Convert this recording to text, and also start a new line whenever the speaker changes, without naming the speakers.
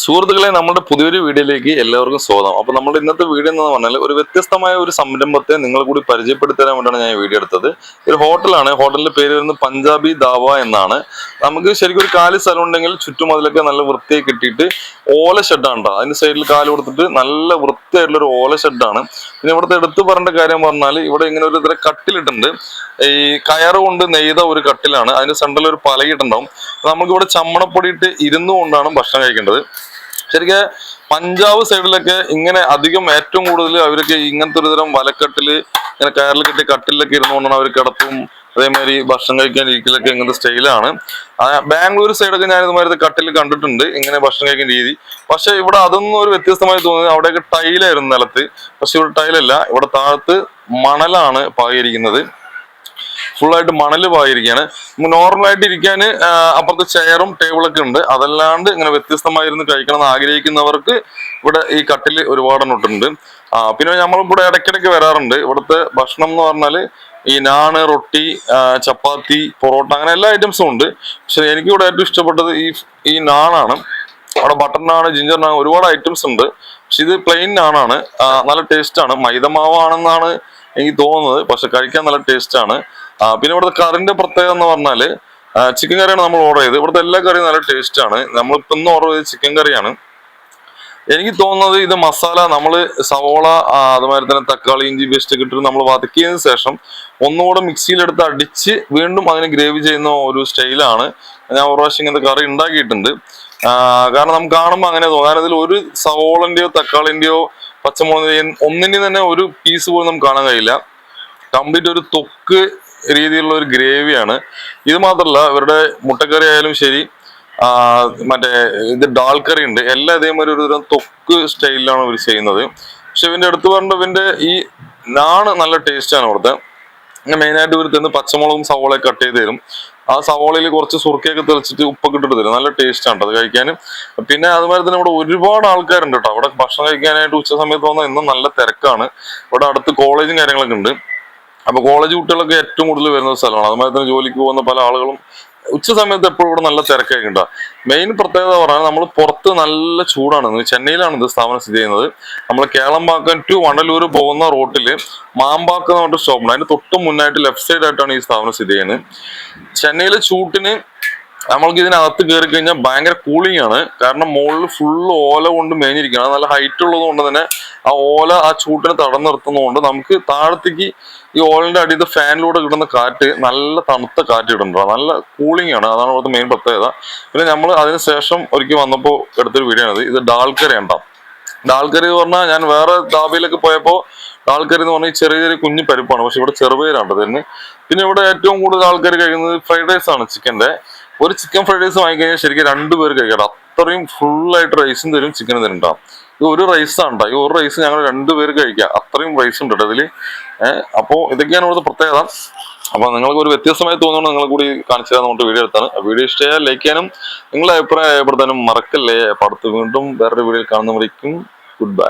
സുഹൃത്തുക്കളെ നമ്മുടെ പുതിയൊരു വീഡിയോയിലേക്ക് എല്ലാവർക്കും സ്വാഗതം. അപ്പൊ നമ്മുടെ ഇന്നത്തെ വീഡിയോ എന്ന് പറഞ്ഞാൽ ഒരു വ്യത്യസ്തമായ ഒരു സംരംഭത്തെ നിങ്ങൾ കൂടി പരിചയപ്പെടുത്തി തരാൻ വേണ്ടിയാണ് ഞാൻ വീഡിയോ എടുത്തത്. ഒരു ഹോട്ടലാണ്. ഹോട്ടലിന്റെ പേര് വരുന്നത് പഞ്ചാബി ദാവ എന്നാണ്. നമുക്ക് ശരിക്കും ഒരു കാലി സ്ഥലം ഉണ്ടെങ്കിൽ ചുറ്റും അതിലൊക്കെ നല്ല വൃത്തിയായി കിട്ടിയിട്ട് ഓല ഷെഡാണ് അതിന്റെ സൈഡിൽ കാൽ കൊടുത്തിട്ട് നല്ല വൃത്തിയായിട്ടുള്ള ഒരു ഓല ഷെഡാണ് പിന്നെ ഇവിടുത്തെ എടുത്തു പറയേണ്ട കാര്യം പറഞ്ഞാൽ ഇവിടെ ഇങ്ങനെ ഒരു ഇതര കട്ടിലിട്ടുണ്ട്. ഈ കയറ് കൊണ്ട് നെയ്ത ഒരു കട്ടിലാണ്. അതിന്റെ സെന്ററിൽ ഒരു പലകിട്ടുണ്ടാവും നമുക്കിവിടെ ചമ്മണപ്പൊടി ഇട്ട് ഇരുന്നു കൊണ്ടാണ് ഭക്ഷണം കഴിക്കേണ്ടത്. ശരിക്കും പഞ്ചാബ് സൈഡിലൊക്കെ ഇങ്ങനെ അധികം ഏറ്റവും കൂടുതൽ അവരൊക്കെ ഇങ്ങനത്തെ ഒരു തരം വലക്കെട്ടിൽ ഇങ്ങനെ കയറിൽ കെട്ടി കട്ടിലൊക്കെ ഇരുന്നുകൊണ്ടാണ് അവർ കിടത്തും. അതേമാതിരി ഭക്ഷണം കഴിക്കാൻ ഇരിക്കലൊക്കെ ഇങ്ങനത്തെ സ്റ്റൈലാണ്. ബാംഗ്ലൂർ സൈഡൊക്കെ ഞാൻ ഇതുമാതിരി കട്ടിൽ കണ്ടിട്ടുണ്ട്. ഇങ്ങനെ ഭക്ഷണം കഴിക്കുന്ന രീതി. പക്ഷെ ഇവിടെ അതൊന്നും ഒരു വ്യത്യസ്തമായി തോന്നുന്നത് അവിടെയൊക്കെ ടൈലായിരുന്നു നിലത്ത്. പക്ഷെ ഇവിടെ ടൈലല്ല. ഇവിടെ താഴത്ത് മണലാണ് പാകിയിരിക്കുന്നത്. ഫുള്ളായിട്ട് മണൽ പായിരിക്കുകയാണ് നോർമലായിട്ട് ഇരിക്കാൻ അപ്പുറത്ത് ചെയറും ടേബിളൊക്കെ ഉണ്ട്. അതല്ലാണ്ട് ഇങ്ങനെ വ്യത്യസ്തമായിരുന്നു കഴിക്കണം എന്ന് ആഗ്രഹിക്കുന്നവർക്ക് ഇവിടെ ഈ കട്ടിൽ ഒരുപാട് ആ പിന്നെ നമ്മൾ ഇവിടെ ഇടയ്ക്കിടയ്ക്ക് വരാറുണ്ട്. ഇവിടുത്തെ ഭക്ഷണം എന്ന് പറഞ്ഞാൽ ഈ നാണ് റൊട്ടി ചപ്പാത്തി പൊറോട്ട അങ്ങനെ എല്ലാ ഐറ്റംസും ഉണ്ട്. പക്ഷെ എനിക്ക് ഇവിടെ ഏറ്റവും ഇഷ്ടപ്പെട്ടത് ഈ ഈ നാണാണ്. അവിടെ ബട്ടർ നാണ് ജിഞ്ചർ നാണ് ഒരുപാട് ഐറ്റംസ് ഉണ്ട്. പക്ഷെ ഇത് പ്ലെയിൻ നാണാണ്. നല്ല ടേസ്റ്റ് ആണ്. മൈദമാവാണെന്നാണ് എനിക്ക് തോന്നുന്നത്. പക്ഷെ കഴിക്കാൻ നല്ല ടേസ്റ്റ് ആണ്. പിന്നെ ഇവിടുത്തെ കറിന്റെ പ്രത്യേകത എന്ന് പറഞ്ഞാൽ ചിക്കൻ കറിയാണ് നമ്മൾ ഓർഡർ ചെയ്തത്. ഇവിടുത്തെ എല്ലാ കറിയും നല്ല ടേസ്റ്റ് ആണ്. നമ്മളിപ്പോ ഇന്ന് ഓർഡർ ചെയ്ത് ചിക്കൻ കറിയാണ്. എനിക്ക് തോന്നുന്നത് ഇത് മസാല നമ്മൾ സവോള അതുമാതിരി തന്നെ തക്കാളി ഇഞ്ചി പേസ്റ്റ് ഇട്ടിട്ട് നമ്മൾ വതക്കിയതിന് ശേഷം ഒന്നുകൂടെ മിക്സിയിലെടുത്ത് അടിച്ച് വീണ്ടും അതിന് ഗ്രേവി ചെയ്യുന്ന ഒരു സ്റ്റൈലാണ് ഞാൻ ഒരു പ്രാവശ്യം ഇങ്ങനത്തെ കറി ഉണ്ടാക്കിയിട്ടുണ്ട്. കാരണം നമുക്ക് കാണുമ്പോൾ അങ്ങനെ തോന്നാൻ ഇതിൽ ഒരു സവോളന്റെയോ തക്കാളിന്റെയോ പച്ചമുളകിന്റെയോ ഒന്നിന്റെയും തന്നെ ഒരു പീസ് പോലും നമുക്ക് കാണാൻ കഴിയില്ല. കംപ്ലീറ്റ് ഒരു തൊക്ക് രീതിയിലുള്ള ഒരു ഗ്രേവിയാണ്. ഇത് മാത്രമല്ല ഇവരുടെ മുട്ടക്കറി ആയാലും ശരി മറ്റേ ഇത് ഡാൽ കറി ഉണ്ട്. എല്ലാം ഇതേമാതിരി ഒരു തരം തൊക്ക് സ്റ്റൈലിലാണ് ഇവർ ചെയ്യുന്നത്. പക്ഷെ ഇവന്റെ അടുത്ത് പറഞ്ഞ ഇവന്റെ ഈ നാണ് നല്ല ടേസ്റ്റാണ് ഇവിടുത്തെ മെയിനായിട്ട് ഇവർ തരുന്ന പച്ചമുളകും സവോളയൊക്കെ കട്ട് ചെയ്ത് തരും. ആ സവോളയിൽ കുറച്ച് സുർക്കയൊക്കെ തെളിച്ചിട്ട് ഉപ്പൊക്കെ ഇട്ടിട്ട് തരും. നല്ല ടേസ്റ്റ് ആണ് അത് കഴിക്കാനും. പിന്നെ അതുപോലെ തന്നെ ഇവിടെ ഒരുപാട് ആൾക്കാരുണ്ട് കേട്ടോ. അവിടെ ഭക്ഷണം കഴിക്കാനായിട്ട് ഉച്ച സമയത്ത് വന്നാൽ ഇന്നും നല്ല തിരക്കാണ്. ഇവിടെ അടുത്ത് കോളേജും കാര്യങ്ങളൊക്കെ ഉണ്ട്. അപ്പൊ കോളേജ് കുട്ടികളൊക്കെ ഏറ്റവും കൂടുതൽ വരുന്ന സ്ഥലമാണ്. അതുമാതിരി തന്നെ ജോലിക്ക് പോകുന്ന പല ആളുകളും ഉച്ച സമയത്ത് എപ്പോഴും ഇവിടെ നല്ല തിരക്കൊക്കെ ഉണ്ടാവും മെയിൻ പ്രത്യേകത പറഞ്ഞാൽ നമ്മൾ പുറത്ത് നല്ല ചൂടാണ്. ചെന്നൈയിലാണ് ഇത് സ്ഥാപനം സ്ഥിതി ചെയ്യുന്നത്. നമ്മൾ കേളമ്പാക്കം ടു വണ്ടലൂർ പോകുന്ന റോട്ടിൽ മാമ്പാക്കം എന്ന് പറഞ്ഞിട്ട് സ്റ്റോപ്പുണ്ട് അതിന്റെ തൊട്ട് മുന്നായിട്ട് ലെഫ്റ്റ് സൈഡ് ആയിട്ടാണ് ഈ സ്ഥാപനം സ്ഥിതി ചെയ്യുന്നത്. ചെന്നൈയിലെ ചൂട്ടിന് നമ്മൾക്ക് ഇതിനകത്ത് കയറി കഴിഞ്ഞാൽ ഭയങ്കര കൂളിംഗ് ആണ്. കാരണം മുകളിൽ ഫുള്ള് ഓല കൊണ്ട് മേഞ്ഞിരിക്കുകയാണ് നല്ല ഹൈറ്റ് ഉള്ളത് കൊണ്ട് തന്നെ ആ ഓല ആ ചൂട്ടിനെ തടം നിർത്തുന്നതുകൊണ്ട് നമുക്ക് താഴത്തേക്ക് ഈ ഓലിന്റെ അടിയിൽ ഫാനിലൂടെ കിട്ടുന്ന കാറ്റ് നല്ല തണുത്ത കാറ്റ് കിട്ടുന്നുണ്ട് നല്ല കൂളിംഗ് ആണ്. അതാണ് ഇവിടുത്തെ മെയിൻ പ്രത്യേകത. പിന്നെ നമ്മൾ അതിന് ശേഷം ഒരിക്കൽ വന്നപ്പോൾ എടുത്തൊരു വീഡിയോ ആണ് ഇത്. ഡാൽക്കര ഉണ്ടാവും ഡാൽക്കറി എന്ന് പറഞ്ഞാൽ ഞാൻ വേറെ ദാബയിലൊക്കെ പോയപ്പോൾ ഡാൽക്കറി എന്ന് പറഞ്ഞാൽ ചെറിയ ചെറിയ കുഞ്ഞു പരിപ്പാണ്. പക്ഷെ ഇവിടെ ചെറുപയരാണ് തന്നെ പിന്നെ ഇവിടെ ഏറ്റവും കൂടുതൽ ആൾക്കാർ കഴിക്കുന്നത് ഫ്രൈഡ് റൈസ് ആണ് ചിക്കന്റെ ഒരു ചിക്കൻ ഫ്രൈഡ് റൈസ് വാങ്ങിക്കഴിഞ്ഞാൽ ശരിക്കും രണ്ടുപേർ കഴിക്കാം അത്രയും ഫുൾ ആയിട്ട് റൈസും തരും ചിക്കനും തരും ട്ടോ. ഇത് ഒരു റൈസ് ആണ് ഈ ഒരു റൈസ് ഞങ്ങൾ രണ്ടുപേർ കഴിക്കാം. അത്രയും റൈസ് ഉണ്ട് കേട്ടോ ഇതിൽ ഏഹ് അപ്പോ ഇതൊക്കെയാണ് ഇവിടുത്തെ പ്രത്യേകത. അപ്പൊ നിങ്ങൾക്ക് ഒരു വ്യത്യസ്തമായി തോന്നുന്നു നിങ്ങൾ കൂടി കാണിച്ചു തരാൻ നമുക്ക് വീഡിയോ എടുത്താണ്. വീഡിയോ ഇഷ്ടമായാൽ ലൈക്ക് ചെയ്യാനും നിങ്ങളുടെ അഭിപ്രായം രേഖപ്പെടുത്താനും മറക്കല്ലേ. അപ്പൊ അടുത്ത് വീണ്ടും വേറൊരു വീഡിയോയിൽ കാണുന്നവരേക്കും ഗുഡ് ബൈ